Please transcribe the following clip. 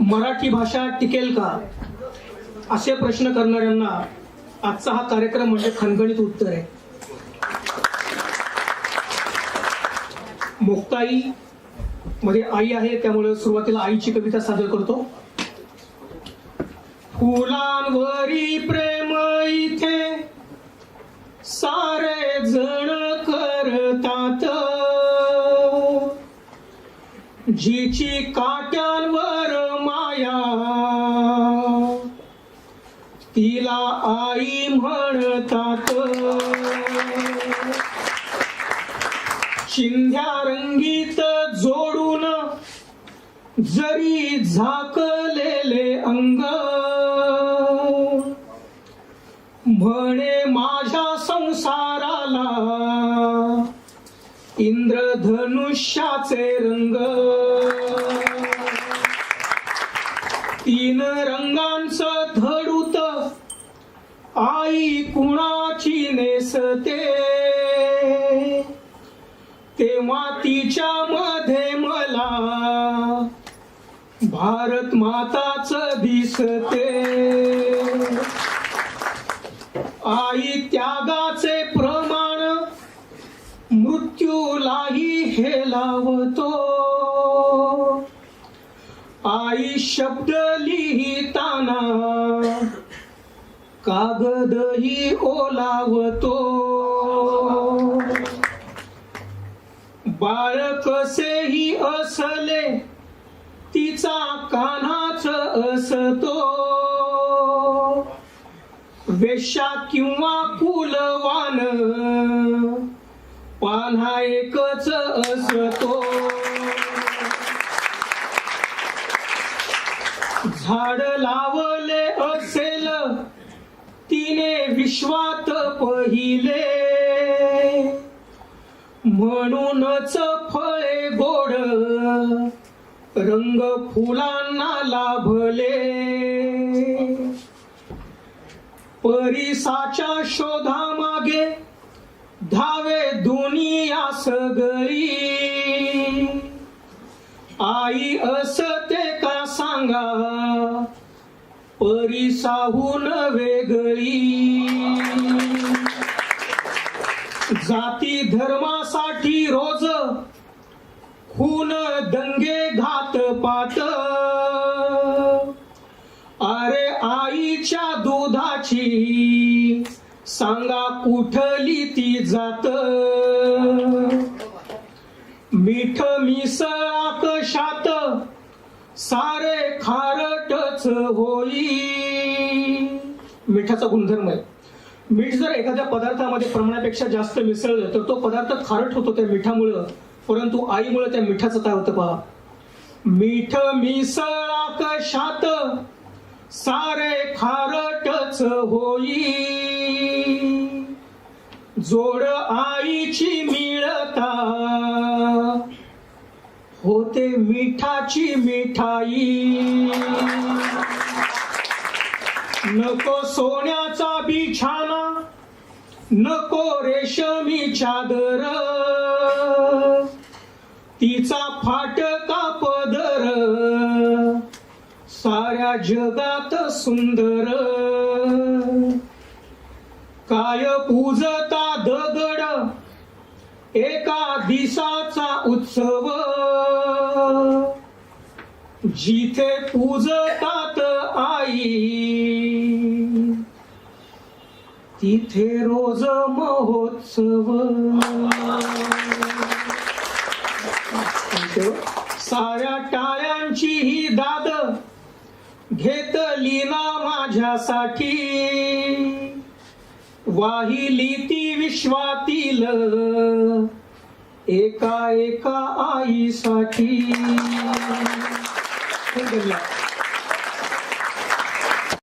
मराठी भाषा टिकेल का? असे प्रश्न करणाऱ्यांना आजचा हा कार्यक्रम म्हणजे खणखणीत उत्तर आहे. मुक्ताई मध्ये आई आहे त्यामुळे सुरुवातीला आईची कविता सादर करतो. फुलांवरी प्रेम इथे सारे जण करतात. जिची काट्यांवर तिला आई म्हणतात. शिंध्या रंगीत जोडून जरी झाकलेले अंग. म्हणे माझ्या संसाराला इंद्रधनुष्याचे रंग. तीन रंगांचं धड आई कुणाची नेसते? तेव्हा तिच्या मध्ये मला भारत माताच दिसते. आई त्यागाचे प्रमाण मृत्यूलाही हे लावतो. आई शब्द लिहिता कागदही ओलावतो. बाळ कसेही असले तिचा कान्हाच असतो. वेश्या किंवा कुलवान पान्हा एकच असतो. झाड लावल तिने विश्वात पहिले. म्हणूनच फळे गोड रंग फुलांना लाभले. परिसाच्या शोधामागे धावे दुनिया सगळी. आई असते का सांगा परिसाहून वेगळी जाती धर्मासाठी रोज खून दंगे घात पात. अरे आईच्या दुधाची सांगा कुठली ती जात? मिठ मिसळ सारे खारटच होई. मिठाचा गुणधर्म आहे. मीठ जर एखाद्या पदार्थामध्ये प्रमाणापेक्षा जास्त मिसळलं तर तो पदार्थ खारट होतो त्या मिठामुळं. परंतु आईमुळे त्या मिठाचं काय होतं पहा? मीठ मिसळा कशात सारे खारटच होई. जोड आईची होते मिठाची मिठाई. नको सोन्याचा बिछाना नको रेशमी चादर तिचा फाटका पदर साऱ्या जगात सुंदर. काय पूजता दगड एका दिसाचा उत्सव. जिथे पूजतात आई तिथे रोज महोत्सव. साऱ्या टाळ्यांची ही दाद घेतली ना माझ्यासाठी. वाहिली ती विश्वातील. एका एका आईसाठी.